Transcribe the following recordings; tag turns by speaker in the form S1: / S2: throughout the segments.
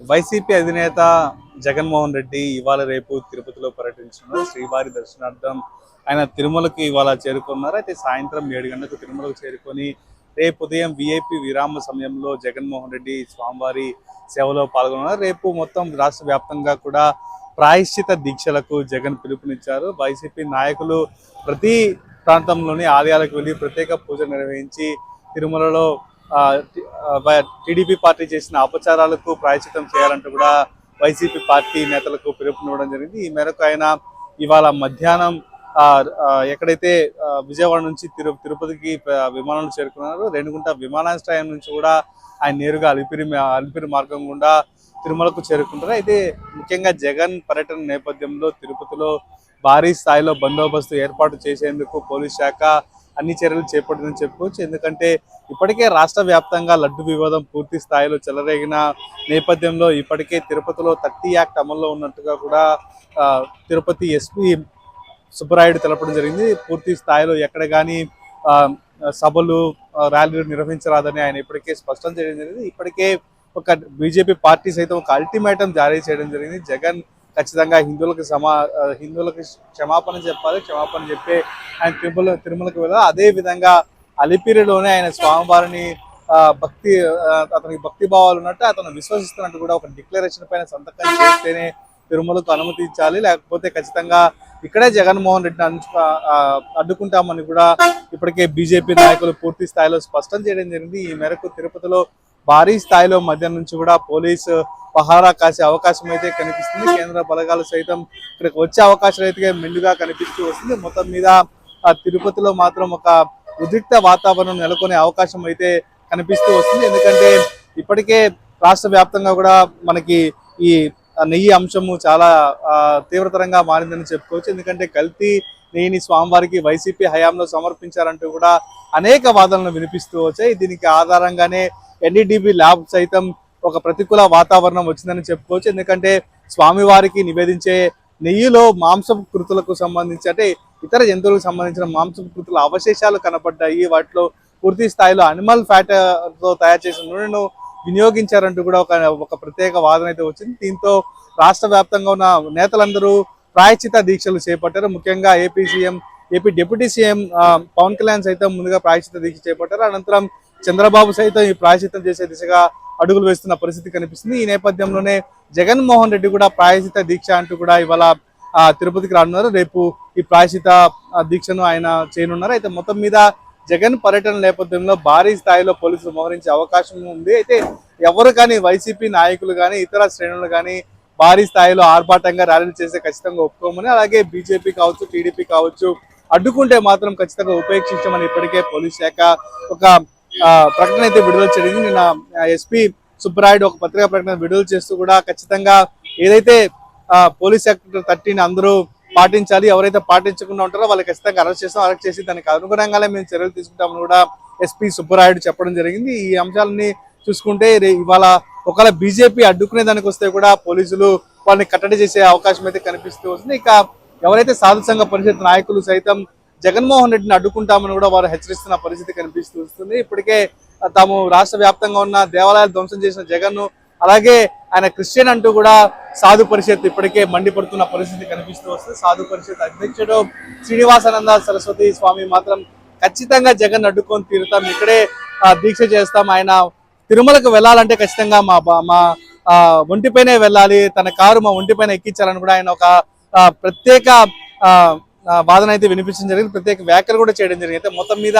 S1: YCP అధినేత జగన్మోహన్ రెడ్డి ఇవాళ రేపు తిరుపతిలో పర్యటించున్నారు శ్రీవారి దర్శనార్థం ఆయన తిరుమలకి ఇవాళ చేరుకున్నారు. అయితే సాయంత్రం ఏడు గంటలకు తిరుమలకు చేరుకొని రేపు ఉదయం విఐపి విరామ సమయంలో జగన్మోహన్ రెడ్డి స్వామివారి సేవలో పాల్గొన్నారు. రేపు మొత్తం రాష్ట్ర వ్యాప్తంగా కూడా ప్రాయశ్చిత దీక్షలకు జగన్ పిలుపునిచ్చారు. వైసీపీ నాయకులు ప్రతి ప్రాంతంలోని ఆలయాలకు వెళ్ళి ప్రత్యేక పూజ నిర్వహించి తిరుమలలో టీడీపీ పార్టీ చేసిన అపచారాలకు ప్రాయచితం చేయాలంటూ కూడా వైసీపీ పార్టీ నేతలకు పిలుపునివ్వడం జరిగింది. ఈ మేరకు ఆయన ఇవాళ మధ్యాహ్నం ఎక్కడైతే విజయవాడ నుంచి తిరు తిరుపతికి విమానాలు చేరుకున్నారు రేణుగుంట విమానాశ్రయం నుంచి కూడా ఆయన నేరుగా అలిపిరి అలిపిరి మార్గం గుండా తిరుమలకు చేరుకుంటారు. అయితే ముఖ్యంగా జగన్ పర్యటన నేపథ్యంలో తిరుపతిలో భారీ స్థాయిలో బందోబస్తు ఏర్పాటు చేసేందుకు పోలీస్ శాఖ అన్ని చర్యలు చేపట్టిందని చెప్పుకోవచ్చు. ఎందుకంటే ఇప్పటికే రాష్ట్ర వ్యాప్తంగా లడ్డు వివాదం పూర్తి స్థాయిలో చెలరేగిన నేపథ్యంలో ఇప్పటికే తిరుపతిలో థర్టీ యాక్ట్ అమల్లో ఉన్నట్టుగా కూడా తిరుపతి ఎస్పీ సుబ్బరాయుడు తెలపడం జరిగింది. పూర్తి స్థాయిలో ఎక్కడ కానీ సభలు ర్యాలీలు నిర్వహించరాదని ఆయన ఇప్పటికే స్పష్టం చేయడం జరిగింది. ఇప్పటికే ఒక బీజేపీ పార్టీ సైతం ఒక అల్టిమేటం జారీ చేయడం జరిగింది. జగన్ ఖచ్చితంగా హిందువులకు సమా హిందువులకు క్షమాపణ చెప్పాలి. క్షమాపణ చెప్పే ఆయన తిరుమల తిరుమలకు వెళ్ళాలి. అదే విధంగా అలిపిరిలోనే ఆయన స్వామివారిని ఆ, భక్తి అతనికి భక్తి భావాలు ఉన్నట్టు అతను విశ్వసిస్తున్నట్టు కూడా ఒక డిక్లరేషన్ పైన సంతకం చేస్తేనే తిరుమలకు అనుమతించాలి. లేకపోతే ఖచ్చితంగా ఇక్కడే జగన్మోహన్ రెడ్డిని అడ్డుకుంటామని కూడా ఇప్పటికే బీజేపీ నాయకులు పూర్తి స్థాయిలో స్పష్టం చేయడం జరిగింది. ఈ మేరకు తిరుపతిలో భారీ స్థాయిలో మధ్య నుంచి కూడా పోలీసు పహారా కాసే అవకాశం అయితే కనిపిస్తుంది. కేంద్ర బలగాలు సైతం ఇక్కడికి వచ్చే అవకాశాలు అయితే మెండుగా కనిపిస్తూ వస్తుంది. మొత్తం మీద ఆ తిరుపతిలో మాత్రం ఒక ఉద్రిక్త వాతావరణం నెలకొనే అవకాశం అయితే కనిపిస్తూ వస్తుంది. ఎందుకంటే ఇప్పటికే రాష్ట్ర వ్యాప్తంగా కూడా మనకి ఈ నెయ్యి అంశము చాలా తీవ్రతరంగా మారిందని చెప్పుకోవచ్చు. ఎందుకంటే కల్తీ నెయ్యిని స్వామివారికి వైసీపీ హయాంలో సమర్పించారంటూ కూడా అనేక వాదనలు వినిపిస్తూ వచ్చాయి. దీనికి ఆధారంగానే ఎన్డీడీబీ ల్యాబ్ సైతం ఒక ప్రతికూల వాతావరణం వచ్చిందని చెప్పుకోవచ్చు. ఎందుకంటే స్వామివారికి నివేదించే నెయ్యిలో మాంసపు కృతులకు సంబంధించి అంటే ఇతర జంతువులకు సంబంధించిన మాంసపు కృతుల అవశేషాలు కనపడ్డాయి. వాటిలో పూర్తి స్థాయిలో అనిమల్ ఫ్యాట్తో తయారు చేసిన నూనెను వినియోగించారంటూ కూడా ఒక ఒక ప్రత్యేక వాదన అయితే వచ్చింది. దీంతో రాష్ట్ర వ్యాప్తంగా ఉన్న నేతలందరూ ప్రాయచిత దీక్షలు చేపట్టారు. ముఖ్యంగా AP CM AP deputy CM Pawan Kalyan సైతం ముందుగా ప్రాయచిత దీక్ష చేపట్టారు. అనంతరం చంద్రబాబు సైతం ఈ ప్రాయచితం చేసే దిశగా అడుగులు వేస్తున్న పరిస్థితి కనిపిస్తుంది. ఈ నేపథ్యంలోనే జగన్మోహన్ రెడ్డి కూడా ప్రాయశిత దీక్ష అంటూ కూడా ఇవాళ తిరుపతికి రానున్నారు. రేపు ఈ ప్రాయశిత దీక్షను ఆయన చేయనున్నారు. అయితే మొత్తం మీద జగన్ పర్యటన నేపథ్యంలో భారీ స్థాయిలో పోలీసులు మోహరించే అవకాశం ఉంది. అయితే ఎవరు కానీ వైసీపీ నాయకులు కానీ ఇతర శ్రేణులు కానీ భారీ స్థాయిలో ఆర్భాటంగా ర్యాలీలు చేస్తే ఖచ్చితంగా ఒప్పుకోమని అలాగే బీజేపీ కావచ్చు టీడీపీ కావచ్చు అడ్డుకుంటే మాత్రం ఖచ్చితంగా ఉపేక్షించమని ఇప్పటికే పోలీస్ శాఖ ఒక ప్రకటన అయితే విడుదల జరిగింది. నిన్న ఎస్పీ సుబ్బరాయుడు ఒక పత్రికా ప్రకటన విడుదల చేస్తూ కూడా ఖచ్చితంగా ఏదైతే పోలీస్ సెక్టర్ థర్టీని అందరూ పాటించాలి ఎవరైతే పాటించకుండా ఉంటారో వాళ్ళకి ఖచ్చితంగా అరెస్ట్ చేస్తాం. అరెస్ట్ చేసి దానికి అనుగుణంగానే మేము చర్యలు తీసుకుంటామని కూడా ఎస్పీ సుబ్బరాయుడు చెప్పడం జరిగింది. ఈ అంశాలని చూసుకుంటే ఇవాళ ఒకవేళ బీజేపీ అడ్డుకునే దానికి వస్తే కూడా పోలీసులు వాళ్ళని కట్టడి చేసే అవకాశం అయితే కనిపిస్తూ వస్తుంది. ఇక ఎవరైతే సాధు సంఘ పరిషత్ నాయకులు సైతం జగన్మోహన్ రెడ్డిని అడ్డుకుంటామని కూడా వారు హెచ్చరిస్తున్న పరిస్థితి కనిపిస్తూ వస్తుంది. ఇప్పటికే తాము రాష్ట్ర వ్యాప్తంగా ఉన్న దేవాలయాలు ధ్వంసం చేసిన జగన్ అలాగే ఆయన క్రిస్టియన్ అంటూ కూడా సాధు పరిషత్ ఇప్పటికే మండిపడుతున్న పరిస్థితి కనిపిస్తూ వస్తుంది. సాధు పరిషత్ అధ్యక్షుడు శ్రీనివాసానంద సరస్వతి స్వామి మాత్రం ఖచ్చితంగా జగన్ అడ్డుకొని తీరుతాం. ఇక్కడే దీక్ష చేస్తాం. ఆయన తిరుమలకు వెళ్ళాలంటే ఖచ్చితంగా మా బా- మా ఒంటిపైనే వెళ్ళాలి. తన కారు మా ఒంటిపైన ఎక్కించాలని కూడా ఆయన ఒక ఆ, ప్రత్యేక ఆ, వాదన అయితే వినిపించడం జరిగింది. ప్రత్యేక వ్యాఖ్యలు కూడా చేయడం జరిగింది. అయితే మొత్తం మీద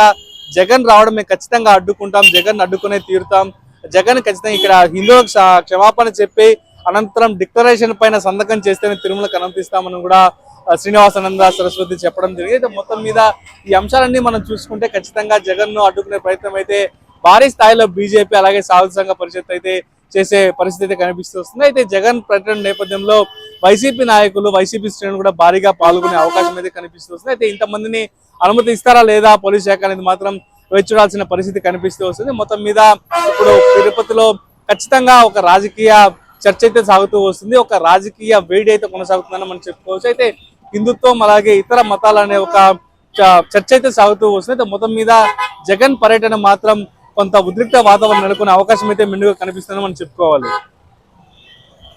S1: జగన్ రావడం మేము ఖచ్చితంగా అడ్డుకుంటాం జగన్ అడ్డుకునే తీరుతాం. జగన్ ఖచ్చితంగా ఇక్కడ హిందువులకు క్షమాపణ చెప్పి అనంతరం డిక్లరేషన్ పైన సంతకం చేస్తేనే తిరుమలకు అనుమతిస్తామని కూడా శ్రీనివాసానంద సరస్వతి చెప్పడం జరిగింది. అయితే మొత్తం మీద ఈ అంశాలన్నీ మనం చూసుకుంటే ఖచ్చితంగా జగన్ను అడ్డుకునే ప్రయత్నం అయితే భారీ స్థాయిలో బీజేపీ అలాగే సాధు సంఘ పరిషత్ అయితే చేసే పరిస్థితి అయితే కనిపిస్తూ వస్తుంది. అయితే జగన్ ప్రకటన నేపథ్యంలో వైసీపీ నాయకులు వైసీపీ శ్రేణులు కూడా భారీగా పాల్గొనే అవకాశం అయితే కనిపిస్తూ వస్తుంది. అయితే ఇంతమందిని అనుమతి ఇస్తారా లేదా పోలీస్ శాఖ అనేది మాత్రం వేచి చూడాల్సిన పరిస్థితి కనిపిస్తూ వస్తుంది. మొత్తం మీద ఇప్పుడు తిరుపతిలో ఖచ్చితంగా ఒక రాజకీయ చర్చ అయితే సాగుతూ వస్తుంది. ఒక రాజకీయ వేడి అయితే కొనసాగుతుందని మనం చెప్పుకోవచ్చు. అయితే హిందుత్వం అలాగే ఇతర మతాలు అనే ఒక చ- చర్చ అయితే సాగుతూ వస్తుంది. అయితే మొత్తం మీద జగన్ పర్యటన మాత్రం కొంత ఉద్రిక్త వాతావరణం నెలకొనే అవకాశం అయితే మెండుగా కనిపిస్తుందని మనం చెప్పుకోవాలి.